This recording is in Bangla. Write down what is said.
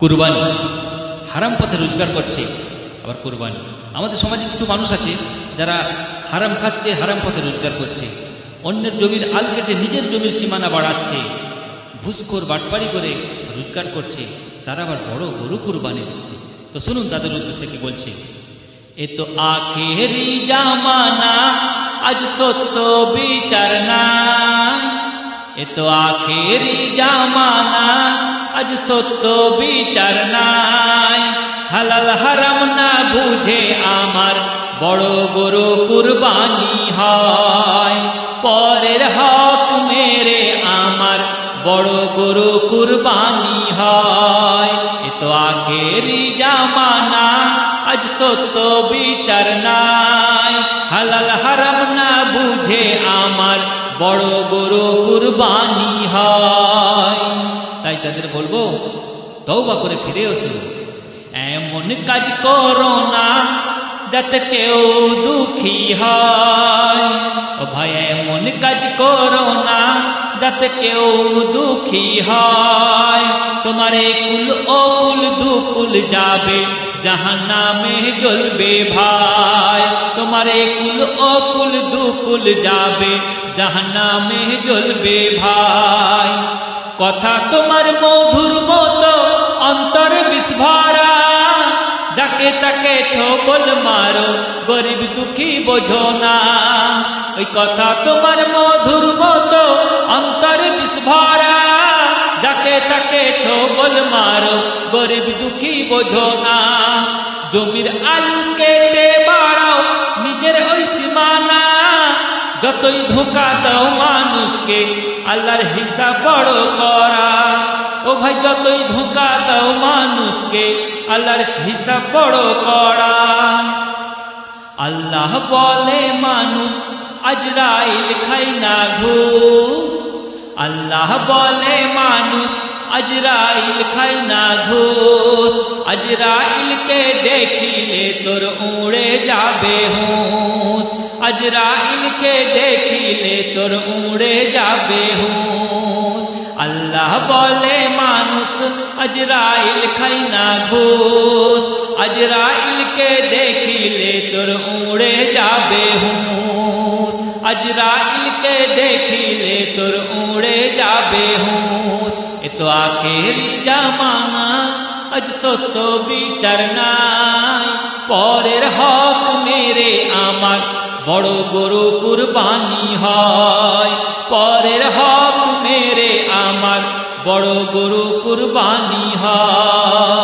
কুরবানি। হারাম পথে রোজগার করছে, আবার কুরবানি। আমাদের সমাজে কিছু মানুষ আছে যারা হারাম খাচ্ছে, হারাম পথে রোজগার করছে। অন্যের জমির আল কেটে নিজের জমির সীমানা বাড়াচ্ছে। ঘুষখোর, বাটপাড়ি করে রোজগার করছে। তারা আবার বড় গরু কুরবানি দিচ্ছে তো শুনুন তাদের উদ্দেশ্যে কি বলছে। এ তো আখেরি জামানা, আজ সত্য বিচার না এ তো আখেরি জামানা আজ সত্য বিচার নাই। হালাল হারাম না বুঝে আমার বড় গরু কুরবানি হয়। পরের হক মেরে আমার বড় গরু কুরবানি হয়। এ তো আখেরি জামানা, আজ সত্য বিচার নাই। হালাল হারাম না বুঝে আমার বড় গরু কুরবানি হয়। তাদের বলব, তওবা করে ফিরে এসো। এমন কাজ করো না যাতে কেউ দুঃখী হয়। ও ভাই, এমন কাজ করো না যাতে কেউ দুঃখী হয়। তোমার কুল ও কুল দুকুল যাবে জাহান নামে জ্বলবে ভাই। তোমার কুল ও কুল দুকুল যাবে জাহান নামে জ্বলবে ভাই। কথা তোমার মধুর মতো অন্তর বিস্ভরা যাকে তাকে ছবল মারো, গরিব দুঃখী বোঝো না। ওই কথা তোমার মধুর মতো অন্তর বিস্ভরা যাকে তাকে ছবল মারো, গরিব দুঃখী বোঝো না। জমির আল কেটে বাড়াও নিজের ওই সীমানা। যতই ধোকা দাও মানুষকে আল্লাহর হিসাব বড় করা। ও ভাই, যতই ধোকা দাও মানুষকে, আল্লাহর হিসাব বড় করা। আল্লাহ বলে, মানুষ আজরাইল খাই না ঘুষ আল্লাহ বলে, মানুষ আজরাইল খাই না ঘুষ আজরাইলকে দেখিলে তোর উড়ে যাবে হুঁস আজরাইলকে দেখিলে তোর উড়ে যাবে হুঁস আল্লাহ বলে, মানুষ আজরাইল খাই না ঘুষ। আজরাইলকে দেখিলে তোর উড়ে যাবে হুঁস আজরাইলকে দেখিলে তোর উড়ে যাবে হুঁস এ তো আখেরি জামানা, আজ সত্য বিচার নাই। পরের হক মেরে আমার বড় গরু কুরবানি হয়। পরের হক মেরে আমার বড় গরু কুরবানি হয়।